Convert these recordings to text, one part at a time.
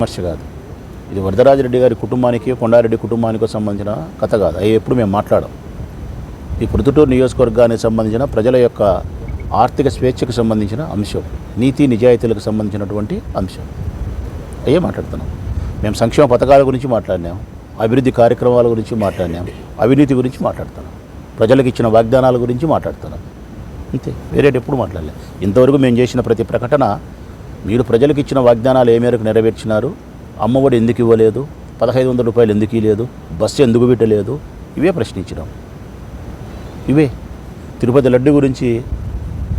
విమర్శ కాదు. ఇది వరదరాజరెడ్డి గారి కుటుంబానికి కొండారెడ్డి కుటుంబానికి సంబంధించిన కథ కాదు. అవి ఎప్పుడు మేము మాట్లాడం ఈ ప్రొద్దుటూరు నియోజకవర్గానికి సంబంధించిన ప్రజల యొక్క ఆర్థిక స్వేచ్ఛకు సంబంధించిన అంశం నీతి నిజాయితీలకు సంబంధించినటువంటి అంశం. అయ్యే మాట్లాడుతున్నాం. మేము సంక్షేమ పథకాల గురించి మాట్లాడినాం అభివృద్ధి కార్యక్రమాల గురించి మాట్లాడినాం అవినీతి గురించి మాట్లాడుతున్నాం ప్రజలకు ఇచ్చిన వాగ్దానాల గురించి మాట్లాడుతున్నాం. అంతే. వేరేటి ఎప్పుడు మాట్లాడలేదు ఇంతవరకు మేము చేసిన ప్రతి ప్రకటన మీరు ప్రజలకు ఇచ్చిన వాగ్దానాలు ఏ మేరకు నెరవేర్చినారు? అమ్మఒడి ఎందుకు ఇవ్వలేదు? పదహైదు వందల రూపాయలు ఎందుకు ఇవ్వలేదు బస్సు ఎందుకు పెట్టలేదు? ఇవే ప్రశ్నించినాం. ఇవే. తిరుపతి లడ్డు గురించి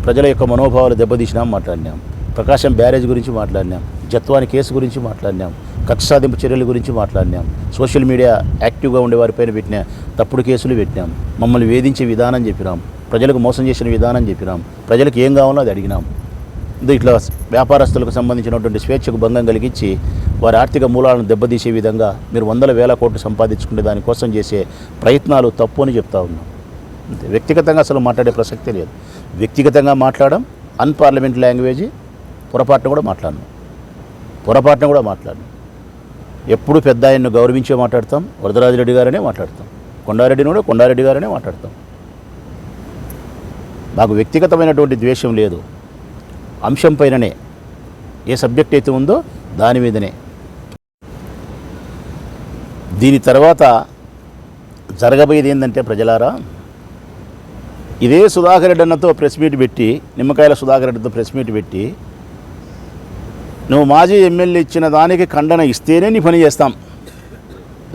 ప్రజల యొక్క మనోభావాలు దెబ్బతీసినాం మాట్లాడినాం. ప్రకాశం బ్యారేజ్ గురించి మాట్లాడినాం. జత్వాని కేసు గురించి మాట్లాడినాం. కక్ష సాధింపు చర్యల గురించి మాట్లాడినాం. సోషల్ మీడియా యాక్టివ్గా ఉండే వారిపైన పెట్టిన తప్పుడు కేసులు పెట్టినాం. మమ్మల్ని వేధించే విధానం చెప్పినాం. ప్రజలకు మోసం చేసిన విధానం చెప్పినాం. ప్రజలకు ఏం కావాలో అది అడిగినాం. దీంట్లో ఇట్లా వ్యాపారస్తులకు సంబంధించినటువంటి స్వేచ్ఛకు భంగం కలిగించి వారి ఆర్థిక మూలాలను దెబ్బతీసే విధంగా మీరు వందల వేల కోట్లు సంపాదించుకునే దానికోసం చేసే ప్రయత్నాలు తప్పు అని చెప్తా ఉన్నాం. వ్యక్తిగతంగా అసలు మాట్లాడే ప్రసక్తే లేదు. వ్యక్తిగతంగా మాట్లాడడం అన్పార్లమెంట్ లాంగ్వేజ్ పొరపాటున కూడా మాట్లాడను పొరపాటున కూడా మాట్లాడను ఎప్పుడు పెద్ద ఆయన్ను గౌరవించే మాట్లాడతాం వరదరాజిరెడ్డి గారనే మాట్లాడతాం. కొండారెడ్డిని కూడా కొండారెడ్డి గారనే మాట్లాడతాం. నాకు వ్యక్తిగతమైనటువంటి ద్వేషం లేదు. అంశం పైననే ఏ సబ్జెక్ట్ అయితే ఉందో దాని మీదనే. దీని తర్వాత జరగబోయేది ఏంటంటే ప్రజలారా ఇదే సుధాకర్ రెడ్డి అన్నతో ప్రెస్ మీట్ పెట్టి నిమ్మకాయల సుధాకర్ రెడ్డితో ప్రెస్ మీట్ పెట్టి నువ్వు మాజీ ఎమ్మెల్యే ఇచ్చిన దానికి ఖండన ఇస్తేనే నీ పని చేస్తాం.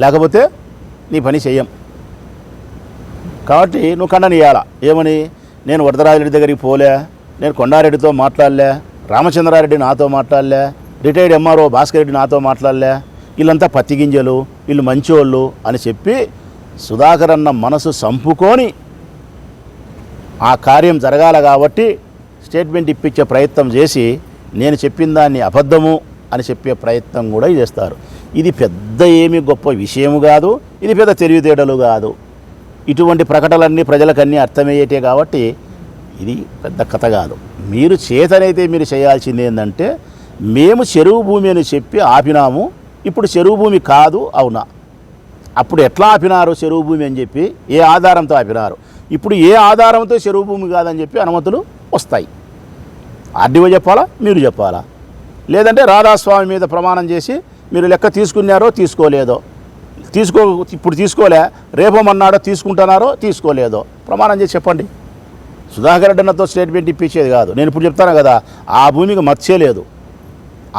లేకపోతే నీ పని చెయ్యం. కాబట్టి నువ్వు ఖండన ఇవ్వాలా ఏమని? నేను వరదరాజరెడ్డి దగ్గరికి పోలే. నేను కొండారెడ్డితో మాట్లాడలే రామచంద్రారెడ్డి నాతో మాట్లాడలే రిటైర్డ్ ఎంఆర్ఓ భాస్కర్ రెడ్డి నాతో మాట్లాడలే వీళ్ళంతా పత్తి గింజలు వీళ్ళు మంచివాళ్ళు అని చెప్పి సుధాకర్ అన్న మనసు సంపుకొని ఆ కార్యం జరగాల కాబట్టి స్టేట్మెంట్ ఇప్పించే ప్రయత్నం చేసి నేను చెప్పిన దాన్ని అబద్ధము అని చెప్పే ప్రయత్నం కూడా చేస్తారు. ఇది పెద్ద ఏమి గొప్ప విషయము కాదు ఇది పెద్ద తెలివితేటలు కాదు. ఇటువంటి ప్రకటనలన్నీ ప్రజలకన్నీ అర్థమయ్యేటే కాబట్టి ఇది పెద్ద కథ కాదు. మీరు చేతనైతే మీరు చేయాల్సింది ఏంటంటే మేము చెరువు భూమి అని చెప్పి ఆపినాము ఇప్పుడు చెరువు భూమి కాదు అవునా? అప్పుడు ఎట్లా ఆపినారు చెరువు భూమి అని చెప్పి? ఏ ఆధారంతో ఆపినారు? ఇప్పుడు ఏ ఆధారంతో చెరువు భూమి కాదని చెప్పి అనుమతులు వస్తాయి. ఆర్డీఓ చెప్పాలా? మీరు చెప్పాలా? లేదంటే రాధాస్వామి మీద ప్రమాణం చేసి మీరు లెక్క తీసుకున్నారో తీసుకోలేదో? తీసుకో ఇప్పుడు తీసుకోలే రేపమన్నాడో తీసుకుంటున్నారో తీసుకోలేదో? ప్రమాణం చేసి చెప్పండి. సుధాకర్ రెడ్డి అన్నతో స్టేట్మెంట్ ఇప్పించేది కాదు. నేను ఇప్పుడు చెప్తాను కదా ఆ భూమికి మత్స్యే లేదు.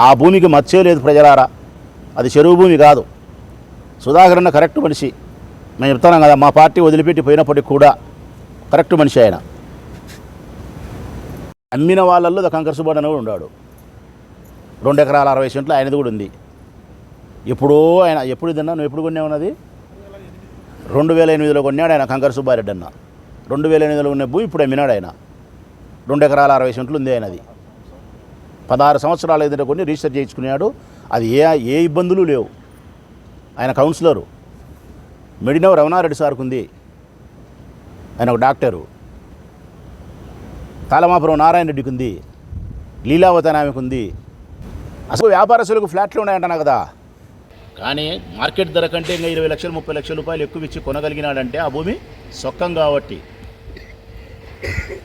ఆ భూమికి మత్స్యే లేదు ప్రజలారా. అది చెరువు భూమి కాదు. సుధాకర్ అన్న కరెక్ట్ మనిషి. మేము చెప్తాను కదా మా పార్టీ వదిలిపెట్టి పోయినప్పటికి కూడా కరెక్ట్ మనిషి ఆయన. అమ్మిన వాళ్ళల్లో ద కంకర్ అని కూడా ఉన్నాడు రెండు ఎకరాల అరవై సెంట్లు ఆయనది కూడా ఉంది. ఎప్పుడో ఆయన ఎప్పుడు తిన్నా నువ్వు ఎప్పుడు కొన్నావు ఉన్నది రెండు వేల ఎనిమిదిలో కొన్నాడు ఆయన కంకర సుబ్బారెడ్డి అన్న. రెండు వేల ఎనిమిదిలో ఉన్న భూమి ఇప్పుడు అమ్మినాడు ఆయన రెండు ఎకరాల అరవై సెంట్లు ఉంది ఆయనది. పదహారు సంవత్సరాలు ఎదుట కొన్ని రిజిస్టర్ చేయించుకున్నాడు. అది ఏ ఏ ఇబ్బందులు లేవు. ఆయన కౌన్సిలరు. మెడినవ్ రమణారెడ్డి సార్కు ఉంది ఆయన ఒక డాక్టరు. తాళమాపురం నారాయణ రెడ్డికి ఉంది లీలావతి ఆమెకు ఉంది అసలు వ్యాపారస్తులకు ఫ్లాట్లు ఉన్నాయంట కదా? కానీ మార్కెట్ ధర కంటే ఇంకా ఇరవై లక్షలు ముప్పై లక్షల రూపాయలు ఎక్కువ ఇచ్చి కొనగలిగినాడంటే ఆ భూమి సొక్కం కాబట్టి. Yeah.